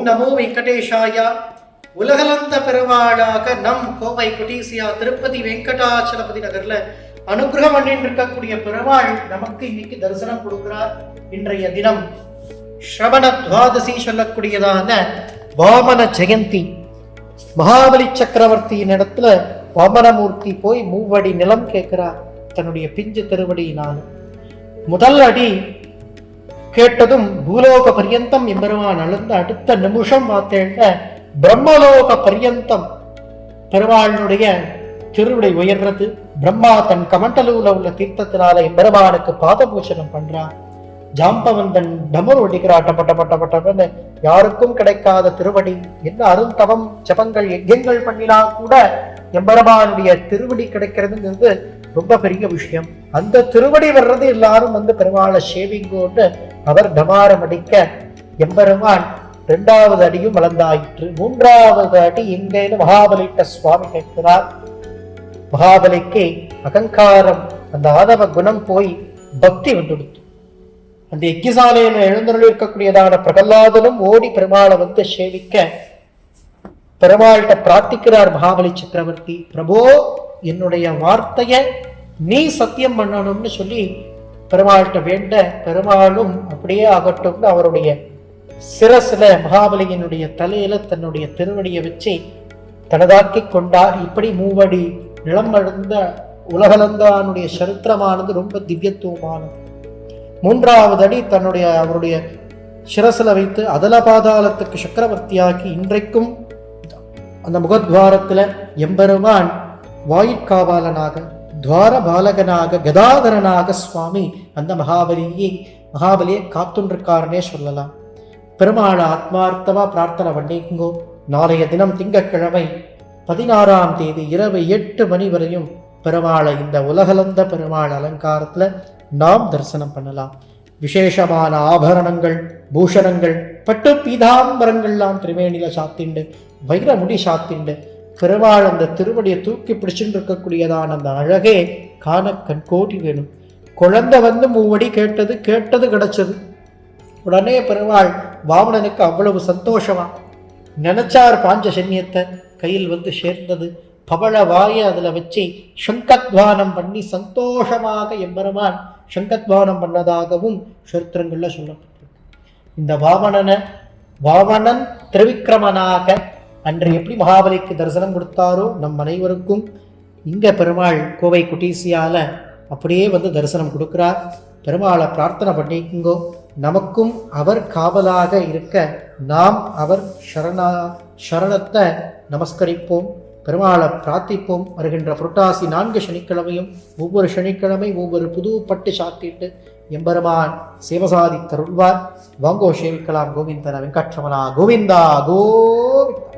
ஓம் நமோ வெங்கடேஷாயா. உலகலந்த பெருவாளாக நம் கோவை கொட்டீசியா திருப்பதி வெங்கடாச்சலபதி நகர்ல அனுகிரகம் பண்ணிட்டு இருக்கக்கூடிய பெருமாள் நமக்கு இன்னைக்கு தரிசனம் கொடுக்கிறார். இன்றைய தினம் ஸ்ரவண துவாதசி சொல்லக்கூடியதான வாமன ஜெயந்தி. மகாபலி சக்கரவர்த்தியின் இடத்துல வாமனமூர்த்தி போய் மூவடி நிலம் கேட்கிறார். தன்னுடைய பிஞ்சு திருவடியினால். முதல் அடி கேட்டதும் பூலோக பர்யந்தம் எம்பெருமான் அழுந்த அடுத்த நிமிஷம் பார்த்தேன்ன பிரம்மலோக பர்யந்தம் பெருமாளுடைய திருவிடை உயர்றது. பிரம்மா தன் கமண்டலூல உள்ள தீர்த்தத்தினால எம்பெருமானுக்கு பாதபூஷணம் பண்றான். ஜாம்பவந்தன் டமர் ஒடிக்கிறா டப்பட்ட பட்ட பட்டன்னு யாருக்கும் கிடைக்காத திருவடி. என்ன அருந்தவம் ஜபங்கள் யஜ்யங்கள் பண்ணினா கூட எம்பெருமானுடைய திருவடி கிடைக்கிறதுங்கிறது ரொம்ப பெரிய விஷயம். அந்த திருவடி வர்றது எல்லாரும் வந்து பெருமாளை ஷேவிங்கோன்னு அவர் டமாரம் அடிக்க எம்பெருமான் இரண்டாவது அடியும் வளர்ந்தாயிற்று. மூன்றாவது அடி எங்கேன்னு மகாபலிட்ட சுவாமி கேட்கிறார். மகாபலிக்கு அகங்காரம் அந்த ஆதவ குணம் போய் பக்தி வந்துடுத்து அந்த யஜ்யசாலையில எழுந்தருள் இருக்கக்கூடியதான பிரகல்லாதனும் ஓடி பெருமாளை வந்து சேவிக்க பெருமாள்கிட்ட பிரார்த்திக்கிறார் மகாபலி சக்கரவர்த்தி. பிரபோ என்னுடைய வார்த்தைய நீ சத்தியம் பண்ணணும்னு சொல்லி பெருமாள்கிட்ட வேண்ட பெருமாளும் அப்படியே ஆகட்டும்னு அவருடைய சிரசில மகாபலியினுடைய தலையில தன்னுடைய திருவடியை வச்சு தனதாக்கி கொண்டார். இப்படி மூவடி நிலம் அழுந்த உலகலந்தானுடைய சரித்திரமானது ரொம்ப திவ்யத்துவமானது. மூன்றாவது அடி தன்னுடைய அவருடைய சிரசில வைத்து அதல பாதாளத்துக்கு சக்கரவர்த்தியாக்கி இன்றைக்கும் அந்த முகத்வாரத்தில் எம்பெருமான் வாயிற்காவலனாக துவார பாலகனாக கதாதரனாக சுவாமி அந்த மகாபலியை மகாபலியை காத்துன்றிருக்காருன்னே சொல்லலாம். பெருமாள் ஆத்மார்த்தமா பிரார்த்தனை பண்ணிக்கோ நாளைய தினம் திங்கட்கிழமை பதினாறாம் தேதி இரவு எட்டு மணி வரையும் பெருமாளை இந்த உலகலந்த பெருமாள் அலங்காரத்தில் நாம் தரிசனம் பண்ணலாம். விசேஷமான ஆபரணங்கள் பூஷணங்கள் பட்டு பீதாம்பரங்கள்லாம் திரிவேணியில் சாத்திண்டு வைரமுடி சாத்திண்டு பிறவாள் அந்த திருவடியை தூக்கி பிடிச்சுட்டு இருக்கக்கூடியதான அந்த அழகே காண கண்கோடி வேணும். குழந்தை வந்து மூவடி கேட்டது கேட்டது கிடைச்சது. உடனே பெருமாள் வாமனனுக்கு அவ்வளவு சந்தோஷமா? நினைச்சார் பாஞ்சசன்யத்தை கையில் வந்து சேர்ந்தது. பவள வாயை அதில் வச்சு சங்கத்வானம் பண்ணி சந்தோஷமாக எம்பெருமான் சங்கத்வானம் பண்ணதாகவும் சரித்திரங்களில் சொல்லப்பட்டிருக்கு. இந்த வாமணனை வாமணன் திரிவிக்கிரமனாக அன்று எப்படி மகாபலிக்கு தரிசனம் கொடுத்தாரோ நம் அனைவருக்கும் இங்கே பெருமாள் கோவை குட்டீசியால அப்படியே வந்து தரிசனம் கொடுக்குறார். பெருமாளை பிரார்த்தனை பண்ணிக்குங்கோ. நமக்கும் அவர் காவலாக இருக்க நாம் அவர் சரணா சரணத்தை நமஸ்கரிப்போம். பெருமாளை பிரார்த்திப்போம். வருகின்ற புரட்டாசி நான்கு சனிக்கிழமையும் ஒவ்வொரு சனிக்கிழமை ஒவ்வொரு புது பட்டு சாத்திட்டு எம்பெருமான் சேவசாதி தருள்வார். வாங்கோ சேவிக்கலாம். கோவிந்தன வெங்கட்ரமணா. கோவிந்தா கோவிந்தா.